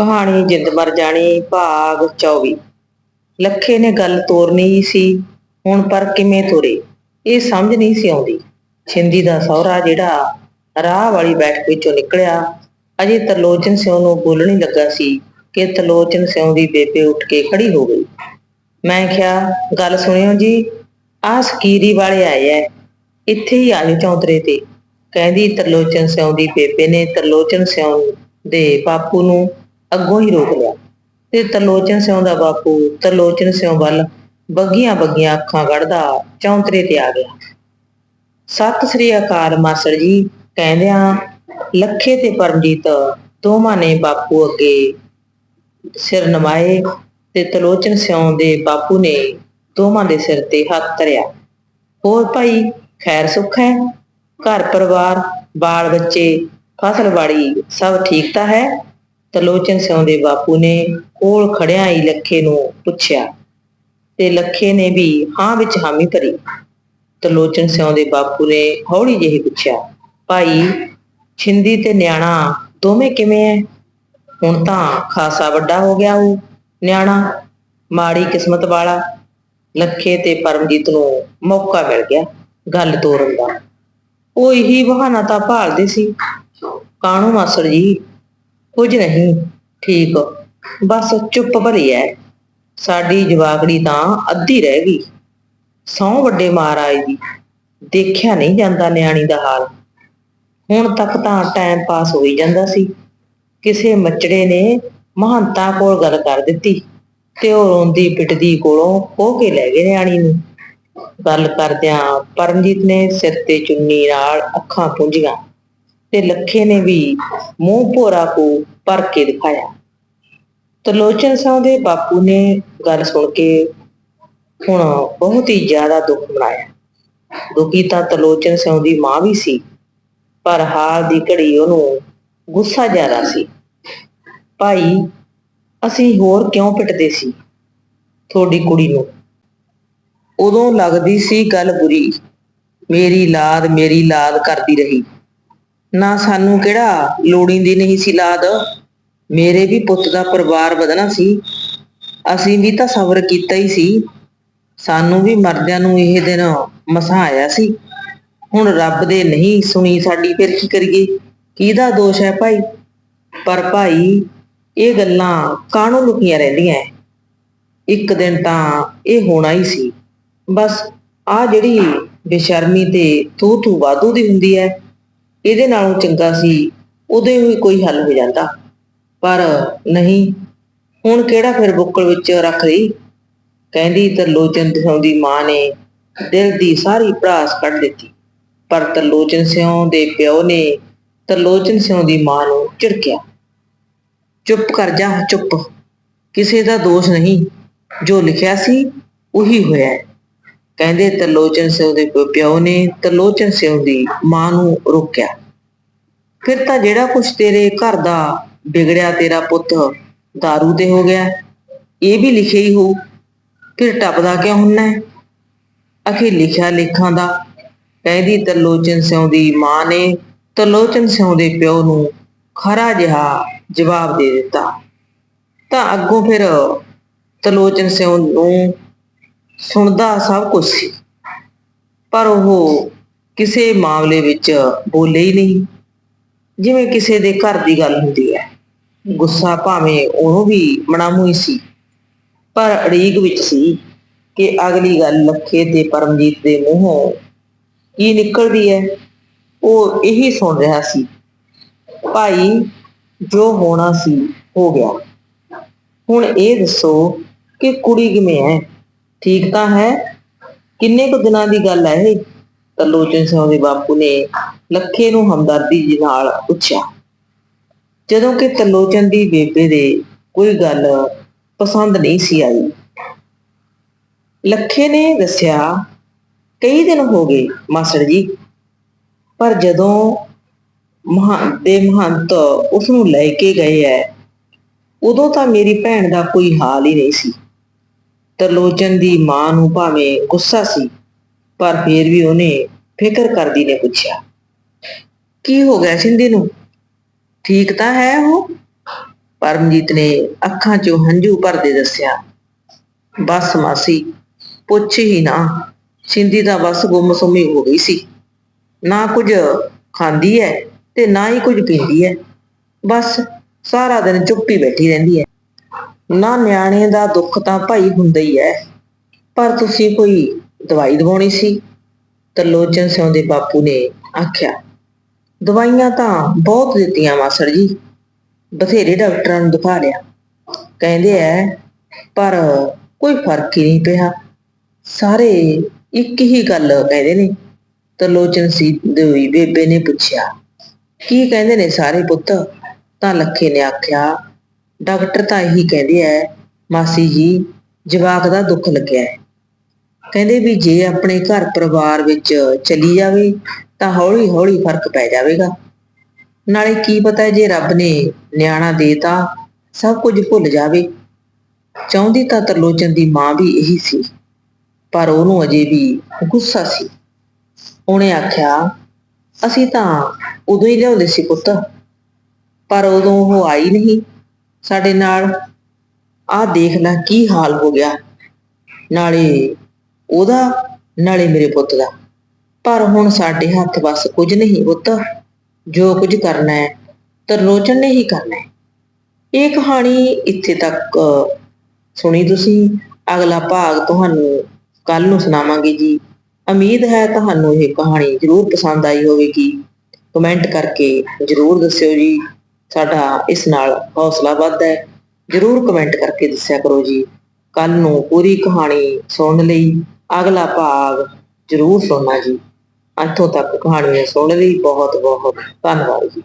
ਕਹਾਣੀ ਜਿੰਦ ਮਰ ਜਾਣੀ, ਭਾਗ 24 ਲੱਖੇ ਨੇ ਗੱਲ ਤੋਰਨੀ ਹੀ ਸੀ, ਹੁਣ ਪਰ ਕਿਵੇਂ ਤੋਰੇ? ਇਹ ਸਮਝ ਨਹੀਂ ਸੀ ਆਉਂਦੀ। ਛਿੰਦੀ ਦਾ ਸਹੁਰਾ ਜਿਹੜਾ ਰਾਹ ਵਾਲੀ ਬੈਠਕ ਵਿੱਚੋਂ ਨਿਕਲਿਆ, ਅਜੇ ਤਰਲੋਚਨ ਸਿਉ ਨੂੰ ਬੋਲਣ ਲੱਗਾ ਸੀ ਕਿ ਤਰਲੋਚਨ ਸਿਉ ਦੀ ਬੇਬੇ ਉੱਠ ਕੇ ਖੜੀ ਹੋ ਗਈ। ਮੈਂ ਕਿਹਾ, ਗੱਲ ਸੁਣਿਓ ਜੀ, ਆਹ ਸਕੀਰੀ ਵਾਲੇ ਆਏ ਐ, ਇੱਥੇ ਹੀ ਆਜੋ ਚੌਂਤਰੇ ਤੇ। ਕਹਿੰਦੀ ਤਰਲੋਚਨ ਸਿਉ ਦੀ ਬੇਬੇ ਨੇ ਤਰਲੋਚਨ ਸਿਉ ਦੇ ਬਾਪੂ ਨੂੰ ਅੱਗੋਂ ਹੀ ਰੋਕ ਲਿਆ। ਤੇ ਤਰਲੋਚਨ ਸਿਉਂ ਦਾ ਬਾਪੂ ਤਰਲੋਚਨ ਸਿਉਂ ਵੱਲ ਬੱਗੀਆਂ ਬੱਗੀਆਂ ਅੱਖਾਂ ਕੱਢਦਾ ਚੌਂਤਰੇ ਤੇ ਆ ਗਿਆ। ਸਤਿ ਸ੍ਰੀ ਅਕਾਲ ਮਾਸਟਰ ਜੀ, ਕਹਿੰਦਿਆਂ ਲੱਖੇ ਤੇ ਪਰਮਜੀਤ ਦੋਵਾਂ ਨੇ ਬਾਪੂ ਅੱਗੇ ਸਿਰ ਨਵਾਏ ਤੇ ਤਲੋਚਨ ਸਿਉਂ ਦੇ ਬਾਪੂ ਨੇ ਦੋਵਾਂ ਦੇ ਸਿਰ ਤੇ ਹੱਥ ਧਰਿਆ। ਹੋਰ ਭਾਈ, ਖੈਰ ਸੁੱਖ ਹੈ? ਘਰ ਪਰਿਵਾਰ ਬਾਲ ਬੱਚੇ ਫਸਲ ਫਸਲਵਾੜੀ ਸਭ ਠੀਕ ਤਾਂ ਹੈ? ਤਲੋਚਨ ਸਿਉਂ ਦੇ ਬਾਪੂ ਨੇ ਕੋਲ ਖੜਿਆ ਹੀ ਲੱਖੇ ਨੂੰ ਪੁੱਛਿਆ, ਤੇ ਲੱਖੇ ਨੇ ਵੀ ਹਾਂ ਵਿੱਚ ਹਾਮੀ ਭਰੀ। ਤਲੋਚਨ ਸਿਉਂ ਦੇ ਬਾਪੂ ਨੇ ਹੌਲੀ ਜਿਹੀ ਪੁੱਛਿਆ, ਭਾਈ, ਛਿੰਦੀ ਤੇ ਨਿਆਣਾ ਦੋਵੇਂ ਕਿਵੇਂ ਐ? ਹੁਣ ਤਾਂ ਖਾਸਾ ਵੱਡਾ ਹੋ ਗਿਆ ਉਹ ਨਿਆਣਾ, ਮਾੜੀ ਕਿਸਮਤ ਵਾਲਾ। ਲੱਖੇ ਤੇ ਪਰਮਜੀਤ ਨੂੰ ਮੌਕਾ ਮਿਲ ਗਿਆ ਗੱਲ ਤੋਰਨ ਦਾ। ਉਹ ਇਹੀ ਬਹਾਨਾ ਤਾਂ ਭਾਲਦੇ ਸੀ। ਕਾਣੂ ਮਾਸੜ ਜੀ ਕੁਝ ਨਹੀਂ, ਠੀਕ। ਬਸ ਚੁੱਪ ਭਰੀ ਐ। ਸਾਡੀ ਜਵਾਕੜੀ ਤਾਂ ਅੱਧੀ ਰਹਿ ਗਈ। ਸੌ ਵੱਡੇ ਮਹਾਰਾਜ ਦੀ। ਦੇਖਿਆ ਨਹੀਂ ਜਾਂਦਾ ਨਿਆਣੀ ਦਾ ਹਾਲ। ਹੁਣ ਤੱਕ ਤਾਂ ਟਾਈਮ ਪਾਸ ਹੋਈ ਜਾਂਦਾ ਸੀ। ਕਿਸੇ ਮੱਚੜੇ ਨੇ ਮਹੰਤਾ ਕੋਲ ਗੱਲ ਕਰ ਦਿੱਤੀ ਤੇ ਉਹ ਰੋਂਦੀ ਪਿੱਟਦੀ ਕੋਲੋਂ ਖੋ ਕੇ ਲੈ ਗਏ ਨਿਆਣੀ ਨੂੰ। ਗੱਲ ਕਰਦਿਆਂ ਪਰਮਜੀਤ ਨੇ ਸਿਰ ਤੇ ਚੁੰਨੀ ਨਾਲ ਅੱਖਾਂ ਪੁੰਝੀਆਂ। ਤੇ ਲੱਖੇ ਨੇ ਵੀ ਮੂੰਹ ਭੋਰਾ ਕੋ ਭਰ ਕੇ ਦਿਖਾਇਆ। ਤਰਲੋਚਨ ਸਿੰਘ ਦੇ ਬਾਪੂ ਨੇ ਗੱਲ ਸੁਣ ਕੇ ਹੁਣ ਬਹੁਤ ਹੀ ਜ਼ਿਆਦਾ ਦੁੱਖ ਮਨਾਇਆ। ਦੁਖੀ ਤਾਂ ਤਰਲੋਚਨ ਸਿੰਘ ਦੀ ਮਾਂ ਵੀ ਸੀ, ਪਰ ਹਾਲ ਦੀ ਘੜੀ ਉਹਨੂੰ ਗੁੱਸਾ ਜ਼ਿਆਦਾ ਸੀ। ਭਾਈ, ਅਸੀਂ ਹੋਰ ਕਿਉਂ ਪਿੱਟਦੇ ਸੀ? ਤੁਹਾਡੀ ਕੁੜੀ ਨੂੰ। ਉਦੋਂ ਲੱਗਦੀ ਸੀ ਗੱਲ ਬੁਰੀ। ਮੇਰੀ ਲਾਦ ਮੇਰੀ ਲਾਦ ਕਰਦੀ ਰਹੀ। ਨਾ ਸਾਨੂੰ ਕਿਹੜਾ ਲੋੜੀਂਦੀ ਨਹੀਂ ਸੀ ਲਾਦ। ਮੇਰੇ ਵੀ ਪੁੱਤ ਦਾ ਪਰਿਵਾਰ ਵਧਣਾ ਸੀ। ਅਸੀਂ ਵੀ ਤਾਂ ਸਬਰ ਕੀਤਾ ਹੀ ਸੀ। ਸਾਨੂੰ ਵੀ ਮਰਦਿਆਂ ਨੂੰ ਇਹ ਦਿਨ ਮਸਾਂ ਆਇਆ ਸੀ। ਹੁਣ ਰੱਬ ਦੇ ਨਹੀਂ ਸੁਣੀ ਸਾਡੀ, ਫਿਰ ਕੀ ਕਰੀਏ? ਕਿਹਦਾ ਦੋਸ਼ ਹੈ ਭਾਈ? ਪਰ ਭਾਈ, ਇਹ ਗੱਲਾਂ ਕਾਹਨੂੰ ਲੁਕੀਆਂ ਰਹਿੰਦੀਆਂ ਇੱਕ ਦਿਨ ਤਾਂ ਇਹ ਹੋਣਾ ਹੀ ਸੀ। ਬਸ ਆ ਜਿਹੜੀ ਬੇਸ਼ਰਮੀ ਤੇ ਤੂ ਤੂ ਵਾਧੂ ਦੀ ਹੁੰਦੀ ਹੈ ਇਹਦੇ ਨਾਲੋਂ ਚੰਗਾ ਸੀ, ਉਹਦੇ ਵੀ ਕੋਈ ਹੱਲ ਹੋ ਜਾਂਦਾ। ਪਰ ਨਹੀਂ, ਹੁਣ ਕਿਹੜਾ ਫਿਰ ਬੁੱਕਲ ਵਿੱਚ ਰੱਖ ਲਈ? ਕਹਿੰਦੀ ਤਰਲੋਚਨ ਸਿਉਂ ਦੀ ਮਾਂ ਨੇ ਦਿਲ ਦੀ ਸਾਰੀ ਭੜਾਸ ਕੱਢ ਦਿੱਤੀ। ਪਰ ਤਰਲੋਚਨ ਸਿਉਂ ਦੇ ਪਿਓ ਨੇ ਤਰਲੋਚਨ ਸਿਉਂ ਦੀ ਮਾਂ ਨੂੰ ਝਿੜਕਿਆ। ਚੁੱਪ ਕਰ ਜਾ, ਚੁੱਪ। ਕਿਸੇ ਦਾ ਦੋਸ਼ ਨਹੀਂ। ਜੋ ਲਿਖਿਆ ਸੀ, ਉਹੀ ਹੋਇਆ। ਕਹਿੰਦੇ ਤਰਲੋਚਨ ਸਿੰਘ ਦੇ ਪਿਓ- ਨੇ ਤਰਲੋਚਨ ਸਿਉਂ ਦੀ ਮਾਂ ਨੂੰ ਰੋਕਿਆ। ਫਿਰ ਤਾਂ ਜਿਹੜਾ ਕੁਛ ਤੇਰੇ ਘਰ ਦਾ ਵਿਗੜਿਆ ਤੇਰਾ ਪੁੱਤ दारू ਤੇ ਹੋ ਗਿਆ, ਇਹ ਵੀ ਲਿਖਿਆ ਹੀ ਹੋ ਫਿਰ ਟੱਪਦਾ ਕਿਉਂ ਹੁੰਨਾ ਹੈ? ਅਖੇ ਲਿਖਿਆ ਲੇਖਾਂ ਦਾ ਕਹਿੰਦੀ ਤਰਲੋਚਨ ਸਿਉਂ ਦੀ ਮਾਂ ਨੇ ਤਰਲੋਚਨ ਸਿਉਂ ਦੇ ਪਿਓ ਨੂੰ ਖਰਾ ਜਿਹਾ ਜਵਾਬ ਦੇ ਦਿੱਤਾ। ਤਾਂ ਅੱਗੋਂ ਫਿਰ ਤਲੋਚਨ ਸਿੰਘ ਨੂੰ ਸੁਣਦਾ ਸਭ ਕੁਝ ਸੀ। ਪਰ ਉਹ ਕਿਸੇ ਮਾਮਲੇ ਵਿੱਚ ਬੋਲੇ ਹੀ ਨਹੀਂ। ਜਿਵੇਂ ਕਿਸੇ ਦੇ ਘਰ ਦੀ ਗੱਲ ਹੁੰਦੀ ਹੈ। ਗੁੱਸਾ ਭਾਵੇਂ ਉਹਨੂੰ ਵੀ ਮਨਾਮੂ ਹੀ ਸੀ। ਪਰ ਅੜੀਕ ਵਿੱਚ ਸੀ ਕਿ ਅਗਲੀ ਗੱਲ ਲੱਖੇ ਤੇ ਪਰਮਜੀਤ ਦੇ ਮੂੰਹੋਂ ਕੀ ਨਿਕਲਦੀ ਹੈ। ਉਹ ਇਹੀ ਸੁਣ ਰਿਹਾ ਸੀ। ਭਾਈ, ਜੋ ਹੋਣਾ ਸੀ, ਹੋ ਗਿਆ। ਹੁਣ ਇਹ ਦੱਸੋ ਕਿ ਕੁੜੀ ਕਿਵੇਂ ਹੈ? ਠੀਕ ਤਾਂ ਹੈ। ਕਿੰਨੇ ਕੁ ਦਿਨਾਂ ਦੀ ਗੱਲ ਹੈ ਇਹ? ਤਰਲੋਚਨ ਸਿੰਘ ਦੇ ਬਾਪੂ ਨੇ ਲੱਖੇ ਨੂੰ ਹਮਦਰਦੀ ਜੀ ਨਾਲ ਪੁੱਛਿਆ। ਜਦੋਂ ਕਿ ਤਰਲੋਚਨ ਦੀ ਬੇਬੇ ਦੇ ਕੋਈ ਗੱਲ ਪਸੰਦ ਨਹੀਂ ਸੀ ਆਈ। ਲੱਖੇ ਨੇ ਦੱਸਿਆ, ਕਈ ਦਿਨ ਹੋ ਗਏ ਮਾਸਟਰ ਜੀ, ਪਰ ਜਦੋਂ ਮਹਾਂ ਦੇ ਮਹੰਤ ਉਸ ਨੂੰ ਲੈ ਕੇ ਗਏ ਐ ਉਦੋਂ ਤਾਂ ਮੇਰੀ ਭੈਣ ਦਾ ਕੋਈ ਹਾਲ ਹੀ ਨਹੀਂ ਸੀ। ਤਰਲੋਚਨ ਦੀ ਮਾਂ ਨੂੰ ਭਾਵੇਂ ਗੁੱਸਾ ਸੀ, ਪਰ ਫੇਰ ਵੀ ਉਹਨੇ ਫਿਕਰ ਕਰਦੀ ਨੇ ਪੁੱਛਿਆ, ਕੀ ਹੋ ਗਿਆ ਸਿੰਧੀ ਨੂੰ? ਠੀਕ ਤਾਂ ਹੈ ਉਹ? ਪਰਮਜੀਤ ਨੇ ਅੱਖਾਂ 'ਚੋਂ ਹੰਝੂ ਭਰਦੇ ਦੱਸਿਆ, ਬਸ ਮਾਸੀ, ਪੁੱਛ ਹੀ ਨਾ, ਸਿੰਦੀ ਤਾਂ ਬਸ ਗੁੰਮਸੁਮੀ ਹੋ ਗਈ ਸੀ। ਨਾ ਕੁਝ ਖਾਂਦੀ ਹੈ ਤੇ ਨਾ ਹੀ ਕੁਝ ਪੀਂਦੀ ਹੈ। ਬਸ ਸਾਰਾ ਦਿਨ ਚੁੱਪੀ ਬੈਠੀ ਰਹਿੰਦੀ ਹੈ। ਨਾ ਨਿਆਣੇ ਦਾ ਦੁੱਖ ਤਾਂ ਭਾਈ ਹੁੰਦਾ ਹੀ ਹੈ, ਪਰ ਤੁਸੀਂ ਕੋਈ ਦਵਾਈ ਦਵਾਉਣੀ ਸੀ? ਤਰਲੋਚਨ ਸਿੰਘ ਦੇ ਬਾਪੂ ਨੇ ਆਖਿਆ, ਦਵਾਈਆਂ ਤਾਂ ਬਹੁਤ ਦਿੱਤੀਆਂ ਮਾਸੜ ਜੀ, ਬਥੇਰੇ ਡਾਕਟਰਾਂ ਨੂੰ ਦਿਖਾ ਲਿਆ। ਕਹਿੰਦੇ ਐ, ਪਰ ਕੋਈ ਫ਼ਰਕ ਹੀ ਨਹੀਂ ਪਿਆ। ਸਾਰੇ ਇੱਕ ਹੀ ਗੱਲ ਕਹਿੰਦੇ ਨੇ। ਤਰਲੋਚਨ ਸੀ ਦੀ ਬੇਬੇ ਨੇ ਪੁੱਛਿਆ, ਕੀ ਕਹਿੰਦੇ ਨੇ ਸਾਰੇ ਪੁੱਤ? ਤਾਂ ਲੱਖੇ ਨੇ ਆਖਿਆ ਡਾਕਟਰ ਤਾਂ ਇਹੀ ਕਹਿੰਦੇ ਐ ਮਾਸੀ ਜੀ, ਜਵਾਕ ਦਾ ਦੁੱਖ ਲੱਗਿਆ ਹੈ। ਕਹਿੰਦੇ ਵੀ ਜੇ ਆਪਣੇ ਘਰ ਪਰਿਵਾਰ ਵਿੱਚ ਚਲੀ ਜਾਵੇ, ਤਾਂ ਹੌਲੀ ਹੌਲੀ ਫ਼ਰਕ ਪੈ ਜਾਵੇਗਾ। ਨਾਲੇ ਕੀ ਪਤਾ ਜੇ ਰੱਬ ਨੇ ਨਿਆਣਾ ਦੇਤਾ, ਸਭ ਕੁਝ ਭੁੱਲ ਜਾਵੇ। ਚਾਹੁੰਦੀ ਤਾਂ ਤਰਲੋਚਨ ਦੀ ਮਾਂ ਵੀ ਇਹੀ ਸੀ, ਪਰ ਉਹਨੂੰ ਅਜੇ ਵੀ ਗੁੱਸਾ ਸੀ। ਉਹਨੇ ਆਖਿਆ, ਅਸੀਂ ਤਾਂ ਉਦੋਂ ਹੀ ਲਿਆਉਂਦੇ ਸੀ ਪੁੱਤ, ਪਰ ਉਦੋਂ ਉਹ ਆਈ ਨਹੀਂ। ਸਾਡੇ ਨਾਲ ਆਹ ਦੇਖ ਲੈ ਕੀ ਹਾਲ ਹੋ ਗਿਆ। ਨਾਲੇ ਉਹਦਾ, ਨਾਲੇ ਮੇਰੇ ਪੁੱਤ ਦਾ। ਪਰ ਹੁਣ ਸਾਡੇ ਹੱਥ ਬਸ ਕੁਝ ਨਹੀਂ ਪੁੱਤ। ਜੋ ਕੁਝ ਕਰਨਾ ਹੈ, ਤਰਲੋਚਨ ਨੇ ਹੀ ਕਰਨਾ ਹੈ। ਇਹ ਕਹਾਣੀ ਇੱਥੇ ਤੱਕ ਸੁਣੀ ਤੁਸੀਂ। ਅਗਲਾ ਭਾਗ ਤੁਹਾਨੂੰ ਕੱਲ ਨੂੰ ਸੁਣਾਵਾਂਗੇ ਜੀ। ਉਮੀਦ ਹੈ ਤੁਹਾਨੂੰ ਇਹ ਕਹਾਣੀ ਜ਼ਰੂਰ ਪਸੰਦ ਆਈ ਹੋਵੇਗੀ। ਕਮੈਂਟ ਕਰਕੇ ਜ਼ਰੂਰ ਦੱਸਿਓ ਜੀ। ਸਾਡਾ ਇਸ ਨਾਲ ਹੌਸਲਾ ਵੱਧਦਾ ਹੈ। ਜ਼ਰੂਰ ਕਮੈਂਟ ਕਰਕੇ ਦੱਸਿਆ ਕਰੋ ਜੀ। ਕੱਲ ਨੂੰ ਪੂਰੀ ਕਹਾਣੀ ਸੁਣਨ ਲਈ ਅਗਲਾ ਭਾਗ ਜ਼ਰੂਰ ਸੁਣਨਾ ਜੀ। ਅੰਤੋਂ ਤੱਕ ਕਹਾਣੀ ਸੁਣਨ ਲਈ ਬਹੁਤ ਬਹੁਤ ਧੰਨਵਾਦ ਜੀ।